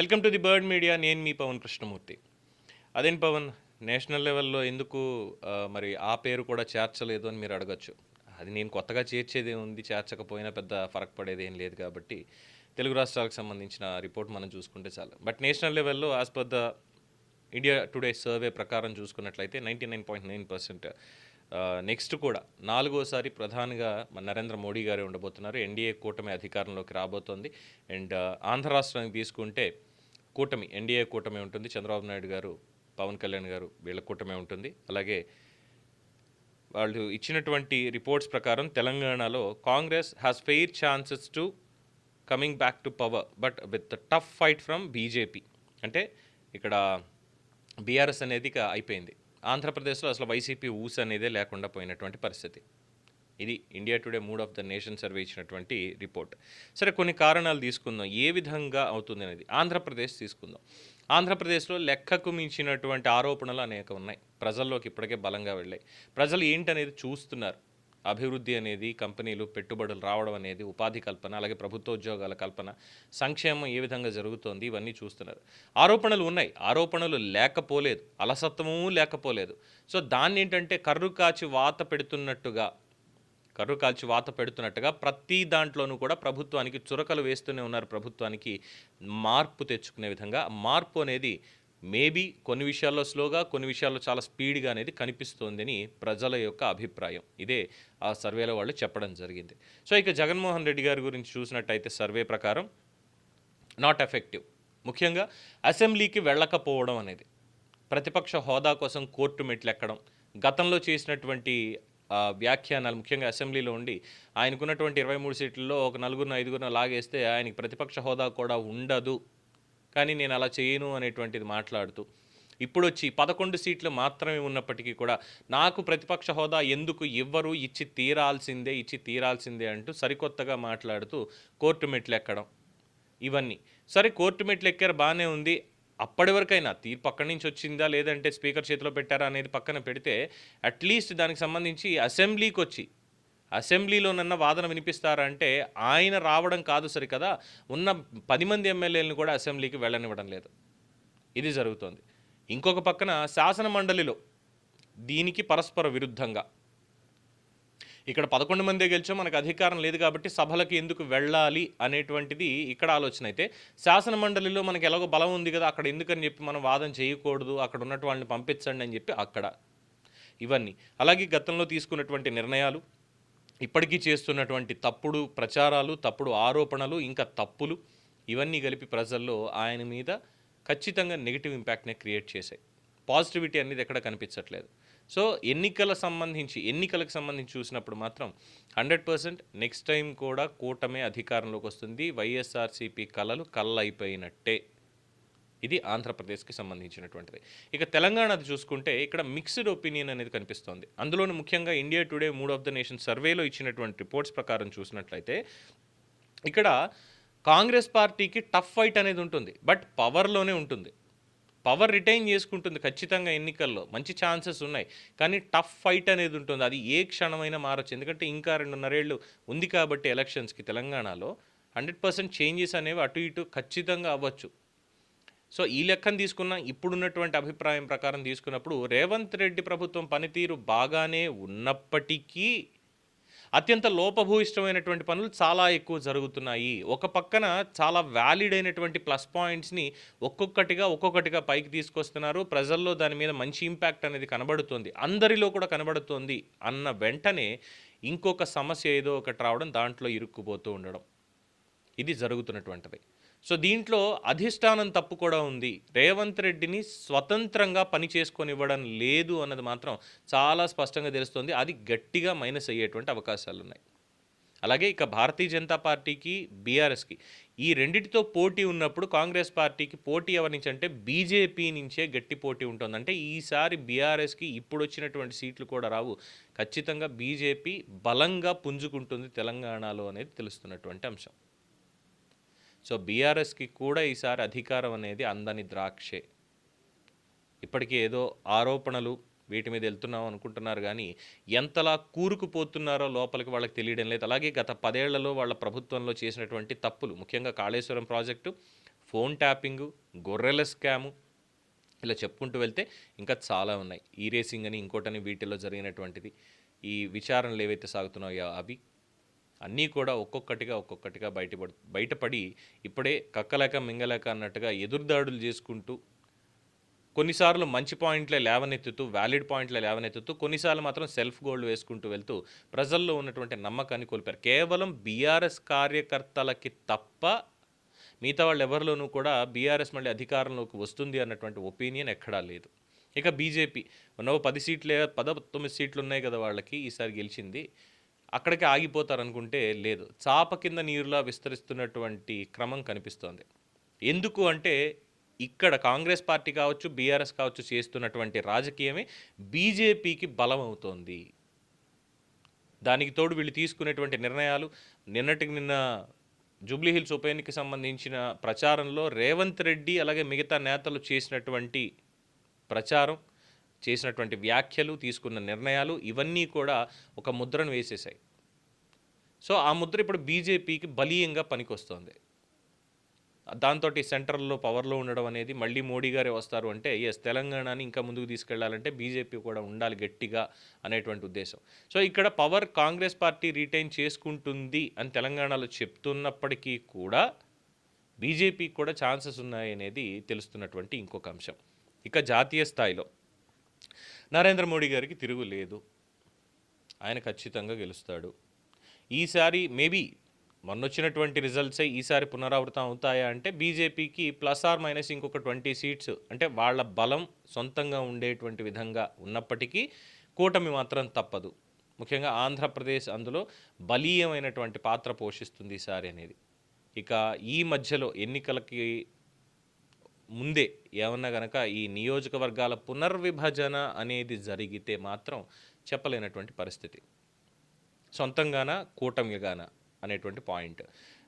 Welcome to the bird media. నేను మీ పవన్ కృష్ణమూర్తి. అదేంటి పవన్? నేషనల్ లెవెల్లో ఎందుకు మరి ఆ పేరు కూడా చేర్చలేదు అని మీరు అడగచ్చు. అది నేను కొత్తగా చేర్చేది ఉంది చేర్చకపోయినా పెద్ద ఫరక్ పడేది ఏం లేదు కాబట్టి తెలుగు రాష్ట్రాలకు సంబంధించిన రిపోర్ట్ మనం చూసుకుంటే చాలు. బట్ నేషనల్ లెవెల్లో as per the India today survey ప్రకారం చూసుకున్నట్లయితే ninety nine point nine percent next కూడా నాలుగోసారి ప్రధానిగా మన నరేంద్ర మోడీ గారే ఉండబోతున్నారు. ఎన్డీఏ కూటమి అధికారంలోకి రాబోతోంది. అండ్ ఆంధ్ర రాష్ట్రానికి తీసుకుంటే కూటమి ఎన్డీఏ కూటమి ఉంటుంది. చంద్రబాబు నాయుడు గారు పవన్ కళ్యాణ్ గారు వీళ్ళ కూటమి ఉంటుంది. అలాగే వాళ్ళు ఇచ్చినటువంటి రిపోర్ట్స్ ప్రకారం తెలంగాణలో Congress has fair chances to coming back to power but with tough fight from BJP అంటే ఇక్కడ బీఆర్ఎస్ అనేది ఇక అయిపోయింది. ఆంధ్రప్రదేశ్లో అసలు వైసీపీ ఊస్ అనేదే లేకుండా పోయినటువంటి పరిస్థితి. ఇది India today mood of the nation survey ఇచ్చినటువంటి రిపోర్ట్ సరే కొన్ని కారణాలు తీసుకుందాం. ఏ విధంగా అవుతుంది అనేది ఆంధ్రప్రదేశ్ తీసుకుందాం. ఆంధ్రప్రదేశ్లో లెక్కకు మించినటువంటి ఆరోపణలు అనేక ఉన్నాయి. ప్రజల్లోకి ఇప్పటికే బలంగా వెళ్ళాయి. ప్రజలు ఏంటనేది చూస్తున్నారు. అభివృద్ధి అనేది కంపెనీలు పెట్టుబడులు రావడం అనేది ఉపాధి కల్పన అలాగే ప్రభుత్వ ఉద్యోగాల కల్పన సంక్షేమం ఏ విధంగా జరుగుతోంది ఇవన్నీ చూస్తున్నారు. ఆరోపణలు ఉన్నాయి. ఆరోపణలు లేకపోలేదు. అలసత్వము లేకపోలేదు. సో దాన్ని ఏంటంటే కర్రు కాచి వాత పెడుతున్నట్టుగా కర్రు కాల్చి వాత పెడుతున్నట్టుగా ప్రతి దాంట్లోనూ కూడా ప్రభుత్వానికి చురకలు వేస్తూనే ఉన్నారు. ప్రభుత్వానికి మార్పు తెచ్చుకునే విధంగా. మార్పు అనేది మేబీ కొన్ని విషయాల్లో స్లోగా కొన్ని విషయాల్లో చాలా స్పీడ్గా అనేది కనిపిస్తోందని ప్రజల యొక్క అభిప్రాయం. ఇదే ఆ సర్వేలో వాళ్ళు చెప్పడం జరిగింది. సో ఇక జగన్మోహన్ రెడ్డి గారి గురించి చూసినట్టయితే సర్వే ప్రకారం నాట్ ఎఫెక్టివ్ ముఖ్యంగా అసెంబ్లీకి వెళ్ళకపోవడం అనేది ప్రతిపక్ష హోదా కోసం కోర్టు మెట్లు ఎక్కడం గతంలో చేసినటువంటి వ్యాఖ్యానాలు ముఖ్యంగా అసెంబ్లీలో ఉండి ఆయనకున్నటువంటి ఇరవై మూడు సీట్లలో ఒక నలుగురిన ఐదుగురిన లాగేస్తే ఆయనకి ప్రతిపక్ష హోదా కూడా ఉండదు. కానీ నేను అలా చేయను అనేటువంటిది మాట్లాడుతూ ఇప్పుడు వచ్చి పదకొండు సీట్లు మాత్రమే ఉన్నప్పటికీ కూడా నాకు ప్రతిపక్ష హోదా ఎందుకు ఇవ్వరు ఇచ్చి తీరాల్సిందే ఇచ్చి తీరాల్సిందే అంటూ సరికొత్తగా మాట్లాడుతూ కోర్టు మెట్లు ఎక్కడం ఇవన్నీ. సరే కోర్టు మెట్లు ఎక్కారు బాగానే ఉంది. అప్పటి వరకైనా తీర్పు అక్కడి నుంచి వచ్చిందా లేదంటే స్పీకర్ చేతిలో పెట్టారా అనేది పక్కన పెడితే అట్లీస్ట్ దానికి సంబంధించి అసెంబ్లీకి వచ్చి అసెంబ్లీలోనన్న వాదన వినిపిస్తారా అంటే ఆయన రావడం కాదు సరి కదా ఉన్న పది మంది ఎమ్మెల్యేలను కూడా అసెంబ్లీకి వెళ్ళనివ్వడం లేదు. ఇది జరుగుతోంది. ఇంకొక పక్కన శాసన మండలిలో దీనికి పరస్పర విరుద్ధంగా ఇక్కడ పదకొండు మందే గెలిచాం మనకు అధికారం లేదు కాబట్టి సభలకు ఎందుకు వెళ్ళాలి అనేటువంటిది ఇక్కడ ఆలోచన అయితే. శాసన మండలిలో మనకి ఎలాగో బలం ఉంది కదా అక్కడ ఎందుకని చెప్పి మనం వాదన చేయకూడదు అక్కడ ఉన్నటువంటి వాళ్ళని పంపించండి అని చెప్పి అక్కడ ఇవన్నీ. అలాగే గతంలో తీసుకున్నటువంటి నిర్ణయాలు ఇప్పటికీ చేస్తున్నటువంటి తప్పుడు ప్రచారాలు తప్పుడు ఆరోపణలు ఇంకా తప్పులు ఇవన్నీ కలిపి ప్రజల్లో ఆయన మీద ఖచ్చితంగా నెగిటివ్ ఇంపాక్ట్నే క్రియేట్ చేశాయి. పాజిటివిటీ అనేది ఎక్కడ కనిపించట్లేదు. సో ఎన్నికల సంబంధించి ఎన్నికలకు సంబంధించి చూసినప్పుడు మాత్రం హండ్రెడ్ పర్సెంట్ నెక్స్ట్ టైం కూడా కూటమే అధికారంలోకి వస్తుంది. వైఎస్ఆర్సీపీ కళలు కళ్ళైపోయినట్టే ఇది ఆంధ్రప్రదేశ్కి సంబంధించినటువంటిది. ఇక తెలంగాణది చూసుకుంటే ఇక్కడ మిక్స్డ్ ఒపీనియన్ అనేది కనిపిస్తోంది. అందులోనూ ముఖ్యంగా India today mood of the nation సర్వేలో ఇచ్చినటువంటి రిపోర్ట్స్ ప్రకారం చూసినట్లయితే ఇక్కడ కాంగ్రెస్ పార్టీకి టఫ్ ఫైట్ అనేది ఉంటుంది. బట్ పవర్లోనే ఉంటుంది. పవర్ రిటైన్ చేసుకుంటుంది ఖచ్చితంగా ఎన్నికల్లో. మంచి ఛాన్సెస్ ఉన్నాయి. కానీ టఫ్ ఫైట్ అనేది ఉంటుంది. అది ఏ క్షణమైనా మారచ్చు. ఎందుకంటే ఇంకా రెండున్నరేళ్ళు ఉంది కాబట్టి ఎలక్షన్స్కి తెలంగాణలో. హండ్రెడ్ పర్సెంట్ చేంజెస్ అనేవి అటు ఇటు ఖచ్చితంగా అవ్వచ్చు. సో ఈ లెక్కను తీసుకున్న ఇప్పుడున్నటువంటి అభిప్రాయం ప్రకారం తీసుకున్నప్పుడు రేవంత్ రెడ్డి ప్రభుత్వం పనితీరు బాగానే ఉన్నప్పటికీ అత్యంత లోపభూయిష్టమైనటువంటి పనులు చాలా ఎక్కువ జరుగుతున్నాయి. ఒక పక్కన చాలా వ్యాలిడ్ అయినటువంటి ప్లస్ పాయింట్స్ని ఒక్కొక్కటిగా ఒక్కొక్కటిగా పైకి తీసుకొస్తున్నారు. ప్రజల్లో దాని మీద మంచి ఇంపాక్ట్ అనేది కనబడుతుంది. అందరిలో కూడా కనబడుతుంది అన్న వెంటనే ఇంకొక సమస్య ఏదో ఒకటి రావడం దాంట్లో ఇరుక్కుపోతూ ఉండడం. ఇది జరుగుతున్నటువంటిది. సో దీంట్లో అధిష్టానం తప్పు కూడా ఉంది. రేవంత్ రెడ్డిని స్వతంత్రంగా పని చేసుకొని ఇవ్వడం లేదు అన్నది మాత్రం చాలా స్పష్టంగా తెలుస్తుంది. అది గట్టిగా మైనస్ అయ్యేటువంటి అవకాశాలు ఉన్నాయి అలాగే ఇక భారతీయ జనతా పార్టీకి బీఆర్ఎస్కి ఈ రెండిటితో పోటీ ఉన్నప్పుడు కాంగ్రెస్ పార్టీకి పోటీ ఎవరి నుంచి అంటే బీజేపీ నుంచే గట్టి పోటీ ఉంటుంది. అంటే ఈసారి బీఆర్ఎస్కి ఇప్పుడు వచ్చినటువంటి సీట్లు కూడా రావు. ఖచ్చితంగా బీజేపీ బలంగా పుంజుకుంటుంది తెలంగాణలో అనేది తెలుస్తున్నటువంటి అంశం. సో బీఆర్ఎస్కి కూడా ఈసారి అధికారం అనేది అందని ద్రాక్షే. ఇప్పటికీ ఏదో ఆరోపణలు వీటి మీద వెళ్తున్నాం అనుకుంటున్నారు కానీ ఎంతలా కూరుకుపోతున్నారో లోపలికి వాళ్ళకి తెలియడం లేదు. అలాగే గత పదేళ్ళలో వాళ్ళ ప్రభుత్వంలో చేసినటువంటి తప్పులు ముఖ్యంగా కాళేశ్వరం ప్రాజెక్టు ఫోన్ ట్యాపింగు గొర్రెల స్కాము ఇలా చెప్పుకుంటూ వెళ్తే ఇంకా చాలా ఉన్నాయి. ఈ రేసింగ్ అని ఇంకోటని వీటిల్లో జరిగినటువంటిది. ఈ విచారణలు ఏవైతే సాగుతున్నాయో అవి అన్నీ కూడా ఒక్కొక్కటిగా ఒక్కొక్కటిగా బయటపడు బయటపడి ఇప్పుడే కక్కలేక మింగలేక అన్నట్టుగా ఎదురుదాడులు చేసుకుంటూ కొన్నిసార్లు మంచి పాయింట్లే లేవనెత్తుతూ వ్యాలిడ్ పాయింట్లే లేవనెత్తుతూ కొన్నిసార్లు మాత్రం సెల్ఫ్ గోల్డ్ వేసుకుంటూ వెళ్తూ ప్రజల్లో ఉన్నటువంటి నమ్మకాన్ని కోల్పోయారు. కేవలం బీఆర్ఎస్ కార్యకర్తలకి తప్ప మిగతా వాళ్ళు ఎవరిలోనూ కూడా బీఆర్ఎస్ మళ్ళీ అధికారంలోకి వస్తుంది అన్నటువంటి ఒపీనియన్ ఎక్కడా లేదు. ఇక బీజేపీ ఉన్నో పది సీట్లే పద తొమ్మిది సీట్లు ఉన్నాయి కదా వాళ్ళకి ఈసారి గెలిచింది. అక్కడికి ఆగిపోతారనుకుంటే లేదు. చాప కింద నీరులా విస్తరిస్తున్నటువంటి క్రమం కనిపిస్తోంది. ఎందుకు అంటే ఇక్కడ కాంగ్రెస్ పార్టీ కావచ్చు బీఆర్ఎస్ కావచ్చు చేస్తున్నటువంటి రాజకీయమే బీజేపీకి బలం అవుతోంది దానికి తోడు వీళ్ళు తీసుకునేటువంటి నిర్ణయాలు నిన్నటికి నిన్న జూబ్లీహిల్స్ ఉప ఎన్నికకి సంబంధించిన ప్రచారంలో రేవంత్ రెడ్డి అలాగే మిగతా నేతలు చేసినటువంటి ప్రచారం చేసినటువంటి వ్యాఖ్యలు తీసుకున్న నిర్ణయాలు ఇవన్నీ కూడా ఒక ముద్రను వేసేసాయి సో ఆ ముద్ర ఇప్పుడు బీజేపీకి బలీయంగా పనికొస్తోంది. దాంతో సెంటర్లో పవర్లో ఉండడం అనేది మళ్ళీ మోడీ గారే వస్తారు అంటే ఎస్ తెలంగాణని ఇంకా ముందుకు తీసుకెళ్ళాలంటే బీజేపీ కూడా ఉండాలి గట్టిగా అనేటువంటి ఉద్దేశం. సో ఇక్కడ పవర్ కాంగ్రెస్ పార్టీ రీటైన్ చేసుకుంటుంది అని తెలంగాణలో చెప్తున్నప్పటికీ కూడా బీజేపీకి కూడా ఛాన్సెస్ ఉన్నాయి అనేది తెలుస్తున్నటువంటి ఇంకొక అంశం. ఇక జాతీయ స్థాయిలో నరేంద్ర మోడీ గారికి తిరుగు లేదు ఆయన ఖచ్చితంగా గెలుస్తాడు. ఈసారి మేబీ మొన్నొచ్చినటువంటి రిజల్ట్సే ఈసారి పునరావృతం అవుతాయా అంటే బీజేపీకి ప్లస్ ఆర్ మైనస్ ఇంకొక ట్వంటీ సీట్స్ అంటే వాళ్ళ బలం సొంతంగా ఉండేటువంటి విధంగా ఉన్నప్పటికీ కూటమి మాత్రం తప్పదు. ముఖ్యంగా ఆంధ్రప్రదేశ్ అందులో బలీయమైనటువంటి పాత్ర పోషిస్తుంది ఈసారి అనేది. ఇక ఈ మధ్యలో ఎన్నికలకి ముందే ఏమన్నా గనక ఈ నియోజకవర్గాల పునర్విభజన అనేది జరిగితే మాత్రం చెప్పలేనటువంటి పరిస్థితి. సొంతంగాన కూటమిగాన అనేటువంటి పాయింట్.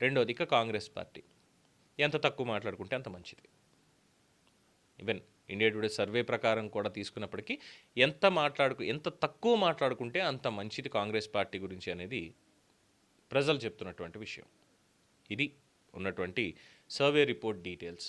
రెండోది ఇక కాంగ్రెస్ పార్టీ. ఎంత తక్కువ మాట్లాడుకుంటే అంత మంచిది. ఈవెన్ ఇండియా టుడే సర్వే ప్రకారం కూడా తీసుకున్నప్పటికీ ఎంత మాట్లాడుకు ఎంత తక్కువ మాట్లాడుకుంటే అంత మంచిది కాంగ్రెస్ పార్టీ గురించి అనేది ప్రజలు చెప్తున్నటువంటి విషయం. ఇది ఉన్నటువంటి సర్వే రిపోర్ట్ డీటెయిల్స్